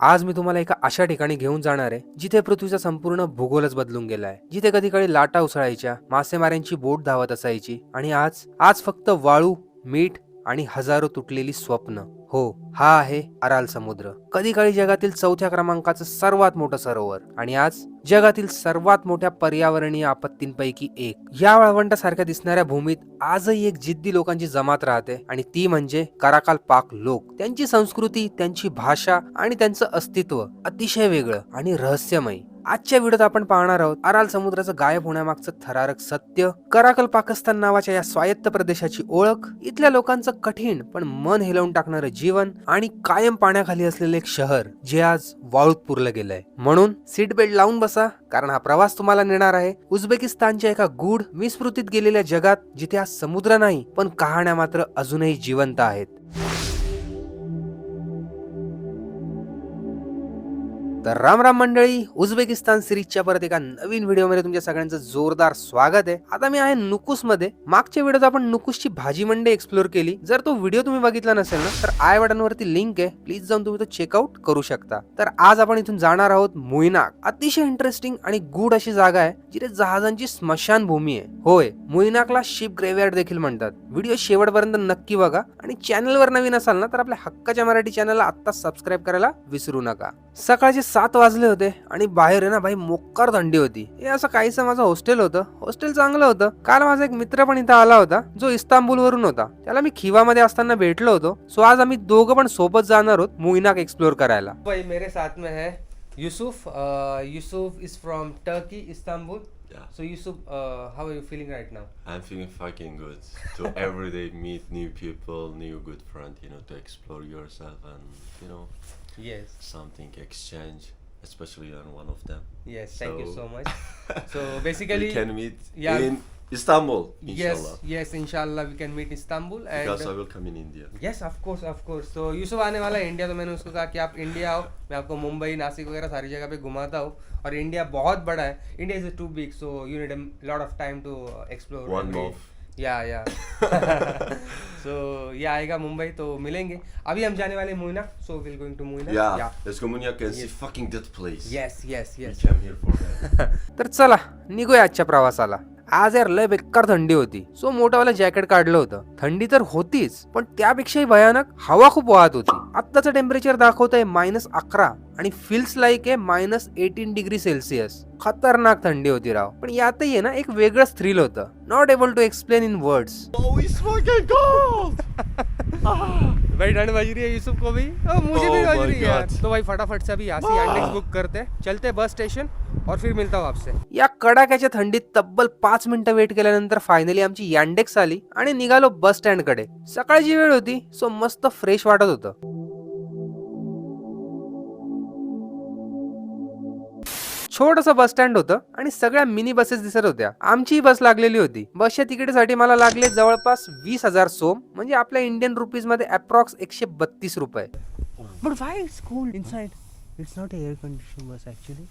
आज मी तुम्हाला एका अशा ठिकाणी घेऊन जाणार आहे जिथे पृथ्वीचा संपूर्ण भूगोलच बदलून गेलाय जिथे कधी काळी लाटा उसळायच्या मासेमाऱ्यांची बोट धावत असायची आणि आज आज फक्त वाळू मीठ आणि हजारो तुटलेली स्वप्न. हो हा आहे अराल समुद्र. कधी काळी जगातील चौथ्या क्रमांकाचं सर्वात मोठं सरोवर. आणि आज जगातील सर्वात मोठ्या पर्यावरणीय आपत्तींपैकी एक. या वाळवंटासारख्या दिसणाऱ्या भूमीत आजही एक जिद्दी लोकांची जमात राहते आणि ती म्हणजे कराकाल पाक लोक. त्यांची संस्कृती त्यांची भाषा आणि त्यांचं अस्तित्व अतिशय वेगळं आणि रहस्यमयी. आजच्या व्हिडिओत आपण पाहणार आहोत अराल समुद्राचं गायब होण्यामागचं थरारक सत्य कराकल पाकिस्तान नावाच्या या स्वायत्त प्रदेशाची ओळख इथल्या लोकांचं कठीण पण मन हेलवून टाकणारं जीवन आणि कायम पाण्याखाली असलेलं एक शहर जे आज वाळूत पुरलं गेलंय. म्हणून सीट बेल्ट लावून बसा. कारण हा प्रवास तुम्हाला नेणार आहे. उझबेकिस्तानच्या एका गूढ विस्मृतीत गेलेल्या जगात जिथे आज समुद्र नाही पण कहाण्या मात्र अजूनही जिवंत आहेत. तर राम राम मंडळी उझबेकिस्तान सिरीजच्या परत एका नवीन व्हिडिओमध्ये तुमच्या सगळ्यांचं जोरदार स्वागत आहे. आता मी आहे नुकुसमध्ये मागच्या व्हिडिओत आपण नुकुसची भाजी मंडई एक्सप्लोर केली. जर तो व्हिडिओ तुम्ही बघितला नसेल ना तर आय बटनवरती लिंक आहे. प्लीज जाऊन तुम्ही तो चेकआउट करू शकता. तर आज आपण इथून जाणार आहोत मुईनाक अतिशय इंटरेस्टिंग आणि गुड अशी जागा आहे जिथे जहाजांची स्मशानभूमी आहे. होय मुईनाकला शिप ग्रेव्हयार्ड देखील म्हणतात. व्हिडिओ शेवटपर्यंत नक्की बघा. आणि चॅनलवर नवीन असाल ना तर आपल्या हक्काच्या मराठी चॅनलला आत्ता सबस्क्राईब करायला विसरू नका. सकाळचे सात वाजले होते आणि बाहेर आहे ना भाई मोक्कार थंडी होती. हे असं काहीसं माझं हॉस्टेल होतं. हॉस्टेल चांगलं होतं. काल माझा एक मित्र पण इथं आला होता जो इस्तांबूल वरून होता. त्याला मी खिवामध्ये असताना भेटलो होतो. सो आज आम्ही दोघं पण सोबत जाणार आहोत मुईनाक एक्सप्लोर करायला. भाई मेरे साथ में है Yusuf Yusuf is from Turkey Istanbul Yeah. So Yusuf how are you feeling right now I'm feeling fucking good. To every day meet new people, new good friend, you know, to explore yourself and you know yes something exchange, especially on one of them. yes thank you so So- much so basically we can meet yeah. in Istanbul, yes inshallah. yes inshallah we can meet istanbul and Because I will come in India. Yes of course of course तो Yusuf आने वाला है India तो मैंने उसको कहा कि आप India आओ मैं आपको मुंबई नासिक वगैरह सारी जगह पे घुमाता हूँ और इंडिया बहुत बड़ा है India is too big so you need lot of time to explore. Yeah yeah. So ये आएगा मुंबई तो मिलेंगे। अभी हम जाने वाले Muynak so will going to Muynak. Yeah, let's go Munyak and see fucking that place. Yes yes yes came here for that. तर चला निघूया आजच्या प्रवासाला. आज यार लय बेकार थंडी होती. सो मोठंवालं जॅकेट काढलं होतं. थंडी तर होतीच पण त्यापेक्षाही भयानक हवा खूप वाहत होती. आत्ताचं टेम्परेचर दाखवत आहे मायनस अकरा आणि फील्स लाईक आहे मायनस एटीन डिग्री सेल्सिअस खतरनाक थंडी होती राव. पण यातही आहे ना एक वेगळंच थ्रिल होतं. Not able to explain in words oh! भाई ठंड बज रही है यूसुफ को भी ओ, मुझे भी Oh बज my रही है. तो भाई फटाफट से अभी यहाँ से बुक करते हैं. चलते बस स्टेशन और फिर मिलता हूँ आपसे। या कडाक्याच्या थंडीत तब्बल पाच मिनिटं वेट केल्यानंतर फायनली आमची यांडेक्स आली आणि निघालो बस स्टँडकडे. सकाळची वेळ होती सो मस्त फ्रेश वाटत होतं. छोटस बस स्टँड होतं आणि सगळ्या मिनी बसेस दिसत होत्या. आमची बस लागलेली होती. बसच्या तिकीटसाठी मला लागले जवळपास वीस हजार सोम म्हणजे आपल्या इंडियन रुपीजमध्ये अप्रॉक्स एकशे बत्तीस रुपये. It's cold inside? Not a air conditioned bus actually.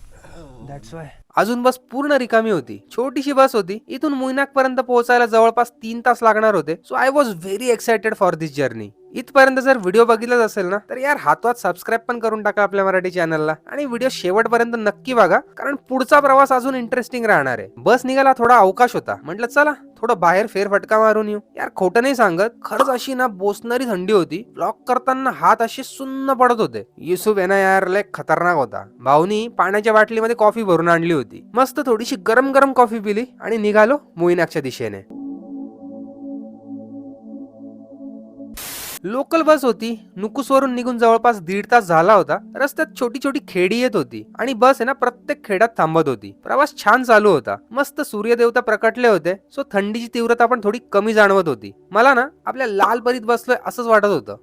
That's why. अजून बस पूर्ण रिकामी होती. छोटीशी बस होती. इथून मुईनाक पर्यंत पोहोचायला जवळपास तीन तास लागणार होते. So I was very excited for this journey इथपर्यंत जर व्हिडिओ बघितलाच असेल ना तर यार हातवात सबस्क्राईब पण करून टाका आपल्या मराठी चॅनलला आणि व्हिडिओ शेवटपर्यंत नक्की बघा कारण पुढचा प्रवास अजून इंटरेस्टिंग राहणार आहे. बस निघाला थोडा अवकाश होता. म्हटलं चला थोडं बाहेर फेरफटका मारून येऊ. यार खोटं नाही सांगत. खरंच अशी ना बोसणारी थंडी होती. ब्लॉक करताना हात असे सुन्न पडत होते. युसुफ आहे ना यार लय खतरनाक होता. भाऊनी पाण्याच्या बाटलीमध्ये कॉफी भरून आणली होती. मस्त थोडीशी गरम गरम कॉफी पिली आणि निघालो मोईनाकच्या दिशेने लोकल बस होती. नुकुसवरून निघून जवळपास दीड तास झाला होता. रस्त्यात छोटी छोटी खेडी येत होती आणि बस आहे ना प्रत्येक खेड्यात थांबत होती. प्रवास छान चालू होता. मस्त सूर्यदेवता प्रकटले होते. सो थंडीची तीव्रता पण थोडी कमी जाणवत होती. मला ना आपल्या लाल परीत बसलोय असंच वाटत होतं.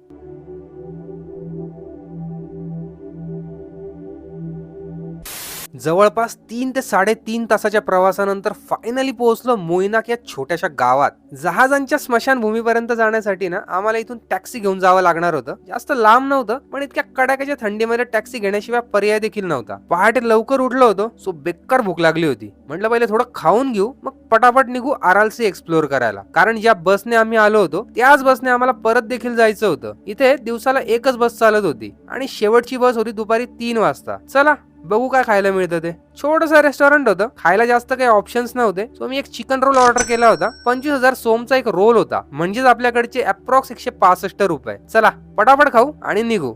जवळपास तीन ते साडेतीन तासाच्या प्रवासानंतर फायनली पोहोचलो मोईनाक या छोट्याशा गावात. जहाजांच्या स्मशानभूमीपर्यंत जाण्यासाठी ना आम्हाला इथून टॅक्सी घेऊन जावं लागणार होतं. जास्त लांब नव्हतं पण इतक्या कडाक्याच्या थंडीमध्ये टॅक्सी घेण्याशिवाय पर्याय देखील नव्हता. पहाटे लवकर उठलो होतो सो बेकार भूक लागली होती. म्हटलं पहिले थोडं खाऊन घेऊ मग पटापट निघू आरालसी एक्सप्लोर करायला. कारण ज्या बसने आम्ही आलो होतो त्याच बसने आम्हाला परत देखील जायचं होतं. इथे दिवसाला एकच बस चालत होती आणि शेवटची बस होती दुपारी तीन वाजता. चला बघू काय खायला मिळतं ते. छोटस रेस्टॉरंट होतं. खायला जास्त काही ऑप्शन्स नव्हते. सो मी एक चिकन रोल ऑर्डर केला होता. पंचवीस हजार सोमचा एक रोल होता. म्हणजेच आपल्याकडचे अप्रॉक्स एकशे पासष्ट रुपये. चला पटापट खाऊ आणि निघू.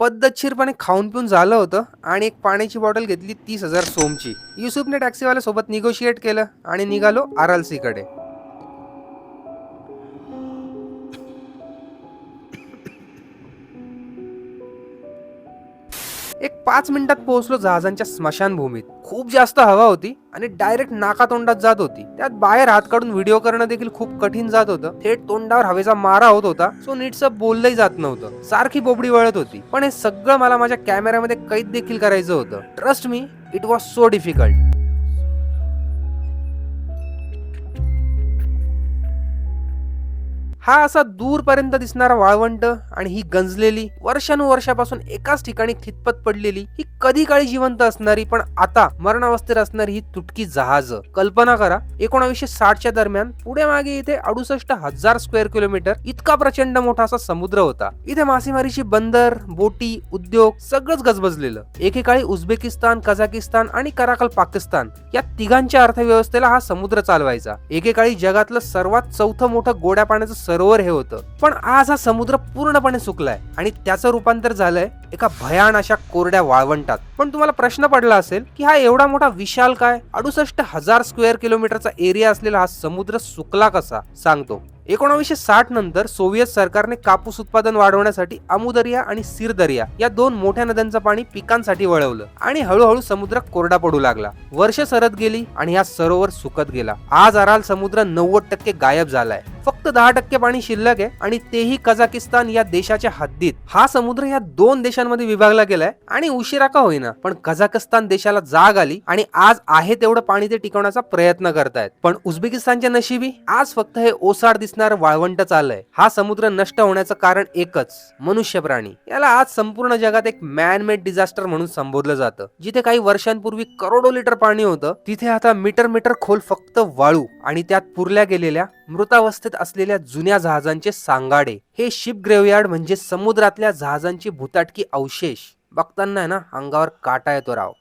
पद्धतशीरपणे खाऊन पिऊन झालं होतं आणि एक पाण्याची बॉटल घेतली तीस हजार सोमची. युसुफने टॅक्सीवाल्या सोबत निगोशिएट केलं आणि निघालो आरएलसी एक पाच मिनिटात पोहोचलो जहाजांच्या स्मशानभूमीत. खूप जास्त हवा होती आणि डायरेक्ट नाकातोंडात जात होती. त्यात बाहेर हात काढून व्हिडिओ करणं देखील खूप कठीण जात होतं. थेट तोंडावर हवेचा मारा होत होता सो नीटचं बोललंही जात नव्हतं. सारखी बोबडी वळत होती. पण हे सगळं मला माझ्या कॅमेऱ्यामध्ये कैद देखील करायचं होतं. Trust me it was so difficult हा असा दूरपर्यंत दिसणारा वाळवंट आणि ही गंजलेली वर्षानुवर्षापासून एकाच ठिकाणी खितपत पडलेली ही कधी काळी जिवंत असणारी पण आता मरणावस्थेत असणारी ही तुटकी जहाज. कल्पना करा एकोणावीसशे साठच्या दरम्यान पुढे मागे इथे अडुसष्ट हजार स्क्वेअर किलोमीटर इतका प्रचंड मोठा असा समुद्र होता. इथे मासेमारीची बंदर बोटी उद्योग सगळंच गजबजलेलं. एकेकाळी उझबेकिस्तान कझाकिस्तान आणि कराकल पाकिस्तान या तिघांच्या अर्थव्यवस्थेला हा समुद्र चालवायचा. एकेकाळी जगातलं सर्वात चौथं मोठं गोड्या पाण्याचं सरोवर हे होतं. पण आज हा समुद्र पूर्णपणे सुकलाय आणि त्याचं रूपांतर झालंय एका भयान अशा कोरड्या वाळवंटात. पण तुम्हाला प्रश्न पडला असेल की हा एवढा मोठा विशाल काय? अडुसष्ट हजार स्क्वेअर किलोमीटरचा एरिया असलेला हा समुद्र सुकला कसा? सांगतो. एकोणावीसशे साठ नंतर सोव्हिएत सरकारने कापूस उत्पादन वाढवण्यासाठी अमुदर्या आणि सिरदर्या या दोन मोठ्या नद्यांचं पाणी पिकांसाठी वळवलं आणि हळूहळू समुद्र कोरडा पडू लागला. वर्ष सरत गेली आणि हा सरोवर सुकत गेला. आज अराल समुद्र नव्वद टक्के गायब झालाय. फक्त दहा टक्के पाणी शिल्लक आहे आणि तेही कझाकिस्तान या देशाच्या हद्दीत. हा समुद्र या दोन देशांमध्ये विभागला गेलाय आणि उशिरा का होईना पण कझाकिस्तान देशाला जाग आली आणि आज आहे तेवढं पाणी ते टिकवण्याचा प्रयत्न करतायत. पण उझबेकिस्तानच्या नशिबी आज फक्त हे ओसाड दिसणार वाळवंट चाललंय. हा समुद्र नष्ट होण्याचं कारण एकच मनुष्य प्राणी याला आज संपूर्ण जगात एक मॅनमेड डिझास्टर म्हणून संबोधलं जातं. जिथे काही वर्षांपूर्वी करोडो लिटर पाणी होतं तिथे आता मीटर मीटर खोल फक्त वाळू आणि त्यात पुरल्या गेलेल्या मृतावस्थेत असलेल्या जुन्या जहाजांचे सांगाडे. हे शिप ग्रेवयार्ड म्हणजे समुद्रातल्या जहाजांची भूताटकी अवशेष. बघताना आहे ना अंगावर काटा येतो राव.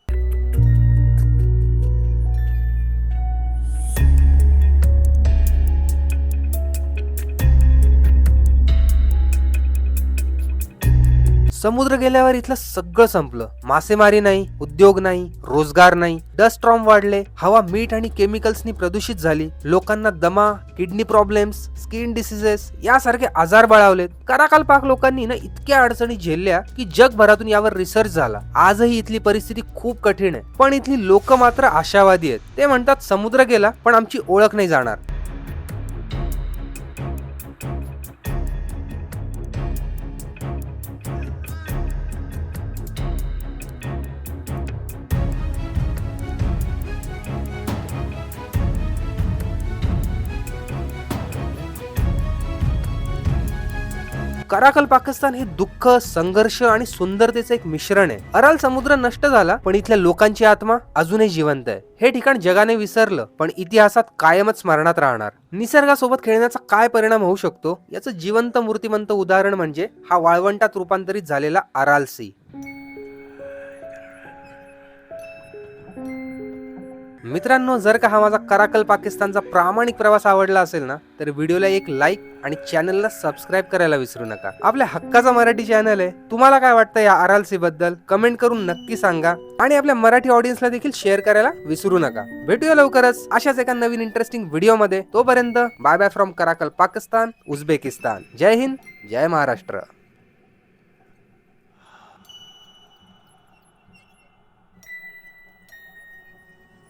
समुद्र गेल्यावर इथलं सगळं संपलं. मासेमारी नाही उद्योग नाही रोजगार नाही. डस्ट ट्रॉम वाढले हवा मीठ आणि केमिकल्सनी प्रदूषित झाली. लोकांना दमा किडनी प्रॉब्लेम्स स्किन डिसिजेस यासारखे आजार बळावलेत. कराकाल पाक लोकांनी ना इतक्या अडचणी झेलल्या की जगभरातून यावर रिसर्च झाला. आजही इथली परिस्थिती खूप कठीण आहे. पण इथली लोक मात्र आशावादी आहेत. ते म्हणतात समुद्र गेला पण आमची ओळख नाही जाणार. कराकल पाकिस्तान हे दुःख संघर्ष आणि सुंदरतेचं एक मिश्रण आहे. अराल समुद्र नष्ट झाला पण इथल्या लोकांची आत्मा अजूनही जिवंत आहे. हे ठिकाण जगाने विसरलं पण इतिहासात कायमच स्मरणात राहणार. निसर्गासोबत खेळण्याचा काय परिणाम होऊ शकतो? याचं जिवंत मूर्तिमंत उदाहरण म्हणजे हा वाळवंटात रूपांतरित झालेला अराल सी मित्रांनो जर का हा माझा कराकल पाकिस्तानचा प्रामाणिक प्रवास आवडला असेल ना तर व्हिडिओला एक लाईक आणि चॅनलला सबस्क्राईब करायला विसरू नका. आपल्या हक्काचा मराठी चॅनल आहे. तुम्हाला काय वाटतं या आरबद्दल? कमेंट करून नक्की सांगा. आणि आपल्या मराठी ऑडियन्सला देखील शेअर करायला विसरू नका. भेटूया लवकरच अशाच एका नवीन इंटरेस्टिंग व्हिडिओमध्ये तोपर्यंत bye bye from Karakalpakstan Uzbekistan. जय हिंद जय महाराष्ट्र.